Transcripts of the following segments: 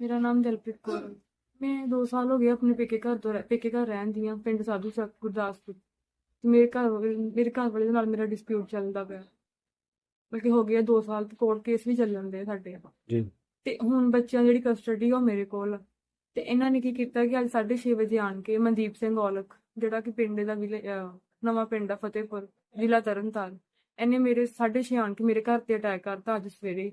ਮੇਰਾ ਨਾਮ ਦਿਲਪ੍ਰੀਤ ਕੌਰ ਹੈ। ਮੈਂ 2 ਸਾਲ ਹੋ ਗਏ ਆਪਣੇ ਪੇਕੇ ਘਰ ਤੋਂ ਰਹਿ- ਪੇਕੇ ਘਰ ਰਹਿੰਦੀ ਹਾਂ ਪਿੰਡ ਸਾਧੂ ਚੱਕ ਗੁਰਦਾਸਪੁਰ। ਤੇ ਮੇਰੇ ਘਰ ਵਾਲੇ- ਮੇਰੇ ਘਰ ਵਾਲੇ ਦੇ ਨਾਲ ਮੇਰਾ ਡਿਸਪਿਊਟ ਚੱਲਦਾ ਪਿਆ। ਬਲਕਿ ਹੋ ਗਿਆ 2 ਸਾਲ ਤੋਂ ਕੋਰਟ ਕੇਸ ਵੀ ਚੱਲਣ ਦੇ ਸਾਡੇ। ਜੀ। ਤੇ ਹੁਣ ਬੱਚਿਆਂ ਦੀ ਜਿਹੜੀ ਕਸਟਡੀ ਉਹ ਮੇਰੇ ਕੋਲ ਆ। ਤੇ ਇਹਨਾਂ ਨੇ ਕੀ ਕੀਤਾ ਕਿ ਅੱਜ 6:30 ਵਜੇ ਆਣ ਕੇ ਮਨਦੀਪ ਸਿੰਘ ਔਲਖ ਜਿਹੜਾ ਕਿ ਪਿੰਡ ਦਾ ਵਿਲੇ ਅਹ ਨਵਾਂ ਪਿੰਡ ਆ ਫਤਿਹਪੁਰ ਜ਼ਿਲ੍ਹਾ ਤਰਨਤਾਰਨ ਇਹਨੇ ਮੇਰੇ 6:30 ਆਣ ਕੇ ਮੇਰੇ ਘਰ ਤੇ ਅਟੈਕ ਕਰਤਾ ਅੱਜ ਸਵੇਰੇ।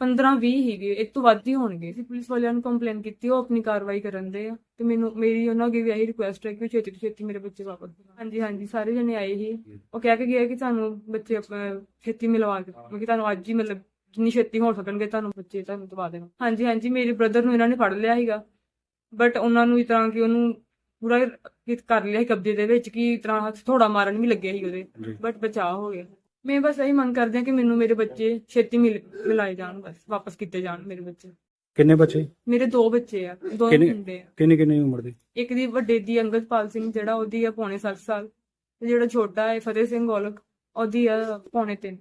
15 20 ਹੀਗੇ ਇਸ ਤੋਂ ਵੱਧ ਹੀ ਹੋਣਗੇ। ਅਸੀਂ ਪੁਲਿਸ ਵਾਲਿਆਂ ਨੂੰ ਕੰਪਲੇਨ ਕੀਤੀ ਉਹ ਆਪਣੀ ਕਾਰਵਾਈ ਕਰਨ ਦੇ ਆ। ਤੇ ਮੈਨੂੰ ਮੇਰੀ ਉਹਨਾਂ ਅੱਗੇ ਵੀ ਇਹੀ ਰਿਕੁਐਸਟ ਹੈ ਕਿ ਉਹ ਛੇਤੀ ਤੋਂ ਛੇਤੀ ਮੇਰੇ ਬੱਚੇ ਵਾਪਸ ਦਿਵਾਉਣ। ਹਾਂਜੀ ਹਾਂਜੀ ਸਾਰੇ ਜਣੇ ਆਏ ਸੀ ਉਹ ਕਹਿ ਕੇ ਗਏ ਕਿ ਤੁਹਾਨੂੰ ਬੱਚੇ ਛੇਤੀ ਮਿਲਵਾ ਕੇ ਕਿਉਂਕਿ ਤੁਹਾਨੂੰ ਅੱਜ ਹੀ ਮਤਲਬ ਜਿੰਨੀ ਛੇਤੀ ਹੋ ਸਕਣਗੇ ਤੁਹਾਨੂੰ ਬੱਚੇ ਤੁਹਾਨੂੰ ਦਵਾ ਦੇਣਾ। ਹਾਂਜੀ ਹਾਂਜੀ ਮੇਰੇ ਬ੍ਰਦਰ ਨੂੰ ਇਹਨਾਂ ਨੇ ਫੜ ਲਿਆ ਸੀਗਾ। ਬਟ ਉਹਨਾਂ ਨੂੰ ਇਸ ਤਰ੍ਹਾਂ ਕਿ ਉਹਨੂੰ ਪੂਰਾ ਕਰ ਲਿਆ ਸੀ ਕਬਜ਼ੇ ਦੇ ਵਿੱਚ ਕਿ ਇਸ ਤਰ੍ਹਾਂ ਹੱਥ ਥੋੜਾ ਮਾਰਨ ਵੀ ਲੱਗਿਆ ਸੀ ਉਹਦੇ। ਬਟ ਬਚਾਅ ਹੋ ਗਿਆ। ਮੈਂ ਬਸ ਇਹੀ ਮੰਗ ਕਰਦੀ ਹਾਂ ਕਿ ਮੈਨੂੰ ਮੇਰੇ ਬੱਚੇ ਛੇਤੀ ਮਿਲ ਮਿਲਾਏ ਜਾਣ ਬਸ ਵਾਪਸ ਕੀਤੇ ਜਾਣ ਮੇਰੇ ਬੱਚੇ। ਕਿੰਨੇ ਬੱਚੇ? ਮੇਰੇ ਦੋ ਬੱਚੇ ਆ ਦੋ ਕਿੰਨੇ- ਮੁੰਡੇ ਆ। ਕਿੰਨੀ ਕਿੰਨੀ ਉਮਰ ਦੇ? ਇੱਕ ਦੀ ਵੱਡੇ ਦੀ ਅੰਗਦਪਾਲ ਸਿੰਘ ਜਿਹੜਾ ਉਹਦੀ ਆ ਪੌਣੇ 7 ਸਾਲ ਤੇ ਜਿਹੜਾ ਛੋਟਾ ਹੈ ਫਤਿਹ ਸਿੰਘ ਗੋਲਕ ਉਹਦੀ ਆ ਪੌਣੇ 3